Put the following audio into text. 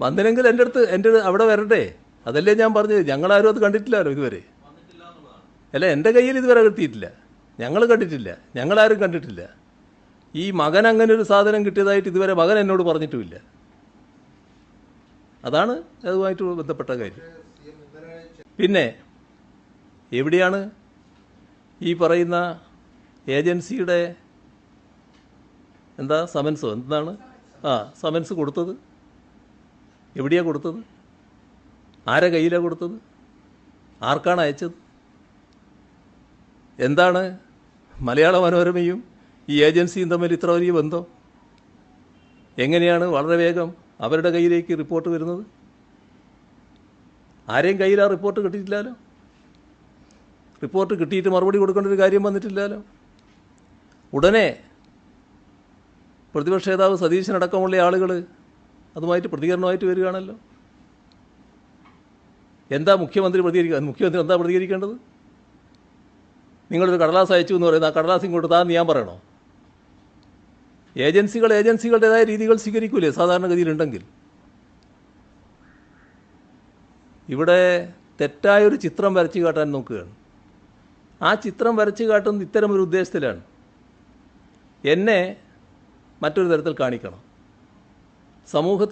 വന്നില്ലെങ്കിൽ എന്റെ അടുത്ത് എന്റെ അവിടെ വരണ്ടേ അതല്ലേ ഞാൻ പറഞ്ഞത്. ഞങ്ങളാരും അത് കണ്ടിട്ടില്ലല്ലോ ഇതുവരെ? അല്ല എന്റെ കയ്യിൽ ഇതുവരെ കിട്ടിയിട്ടില്ല. ഞങ്ങൾ കണ്ടിട്ടില്ല. ഞങ്ങളാരും കണ്ടിട്ടില്ല. ഈ മകൻ അങ്ങനെ ഒരു സാധനം കിട്ടിയതായിട്ട് ഇതുവരെ മകൻ എന്നോട് പറഞ്ഞിട്ടുമില്ല. അതാണ് അതുമായിട്ട് ബന്ധപ്പെട്ട കാര്യം. പിന്നെ എവിടെയാണ് ഈ പറയുന്ന ഏജൻസിയുടെ എന്താ സമൻസോ? എന്താണ്? ആ സമൻസ് കൊടുത്തത്? എവിടെയാണ് കൊടുത്തത്? ആരെ കയ്യിലാണ് കൊടുത്തത്? ആർക്കാണ് അയച്ചത്? എന്താണ് മലയാള മനോരമയും ഈ ഏജൻസിയും തമ്മിൽ ഇത്ര വലിയ ബന്ധം? എങ്ങനെയാണ് വളരെ വേഗം അവരുടെ കയ്യിലേക്ക് റിപ്പോർട്ട് വരുന്നത്? ആരെയും കയ്യിൽ ആ റിപ്പോർട്ട് കിട്ടിയിട്ടില്ലല്ലോ? റിപ്പോർട്ട് കിട്ടിയിട്ട് മറുപടി കൊടുക്കേണ്ട ഒരു കാര്യം വന്നിട്ടില്ലല്ലോ? ഉടനെ പ്രതിപക്ഷ നേതാവ് സതീശനടക്കമുള്ള ആളുകൾ അതുമായിട്ട് പ്രതികരണമായിട്ട് വരികയാണല്ലോ. എന്താ മുഖ്യമന്ത്രി പ്രതികരിക്കുക മുഖ്യമന്ത്രി എന്താ പ്രതികരിക്കേണ്ടത്? നിങ്ങളൊരു കടലാസ് അയച്ചു എന്ന് പറയുന്നത് ആ കടലാസ് ഇങ്ങോട്ട് താന്ന് ഞാൻ പറയണോ? ഏജൻസികൾ ഏജൻസികളുടേതായ രീതികൾ സ്വീകരിക്കൂലേ സാധാരണഗതിയിലുണ്ടെങ്കിൽ? ഇവിടെ തെറ്റായൊരു ചിത്രം വരച്ചു കാട്ടാൻ നോക്കുകയാണ്. ആ ചിത്രം വരച്ചു കാട്ടുന്നത് ഇത്തരമൊരു ഉദ്ദേശത്തിലാണ്. എന്നെ മറ്റൊരു തരത്തിൽ കാണിക്കണം. സമൂഹത്തിൽ